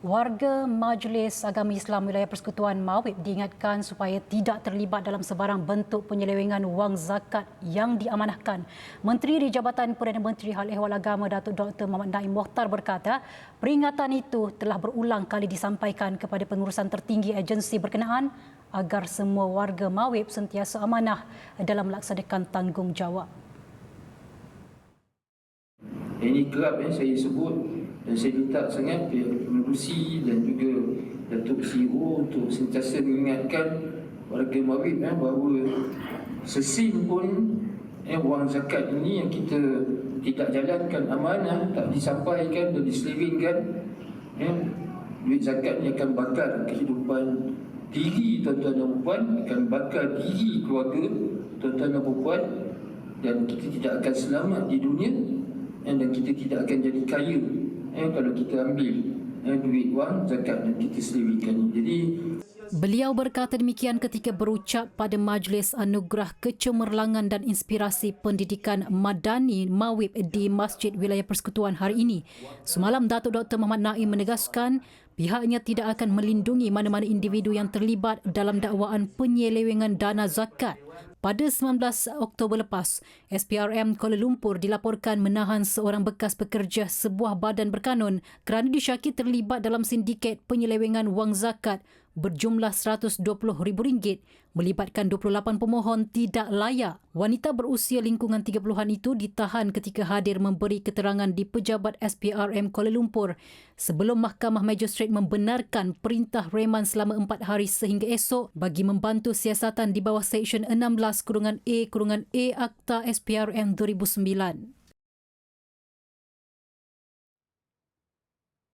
Warga Majlis Agama Islam Wilayah Persekutuan Mawib diingatkan supaya tidak terlibat dalam sebarang bentuk penyelewengan wang zakat yang diamanahkan. Menteri di Jabatan Perdana Menteri Hal Ehwal Agama Datuk Dr. Muhammad Naim Mokhtar berkata, peringatan itu telah berulang kali disampaikan kepada pengurusan tertinggi agensi berkenaan agar semua warga Mawib sentiasa amanah dalam melaksanakan tanggungjawab. Ini kerap yang saya sebut dan saya minta sangat pengurusi dan juga Datuk CEO untuk sentiasa mengingatkan warga Mawib eh, bahawa sesin pun eh, wang zakat ini yang kita tidak jalankan amanah, tak disampaikan dan diselewengkan eh, duit zakat ini akan bakar kehidupan diri tuan-tuan dan puan akan bakar diri keluarga tuan-tuan dan puan dan kita tidak akan selamat di dunia eh, dan kita tidak akan jadi kaya eh, kalau kita ambil zakat kita jadi Beliau berkata demikian ketika berucap pada Majlis Anugerah Kecemerlangan dan Inspirasi Pendidikan Madani Mawib di Masjid Wilayah Persekutuan hari ini. Semalam Datuk Dr. Muhammad Naim menegaskan pihaknya tidak akan melindungi mana-mana individu yang terlibat dalam dakwaan penyelewengan dana zakat. Pada 19 Oktober lepas, SPRM Kuala Lumpur dilaporkan menahan seorang bekas pekerja sebuah badan berkanun kerana disyaki terlibat dalam sindiket penyelewengan wang zakat berjumlah RM120,000 melibatkan 28 pemohon tidak layak. Wanita berusia lingkungan 30-an itu ditahan ketika hadir memberi keterangan di pejabat SPRM Kuala Lumpur sebelum Mahkamah Magistrate membenarkan perintah reman selama 4 hari sehingga esok bagi membantu siasatan di bawah Seksyen 16 kurungan A kurungan A Akta SPRM 2009.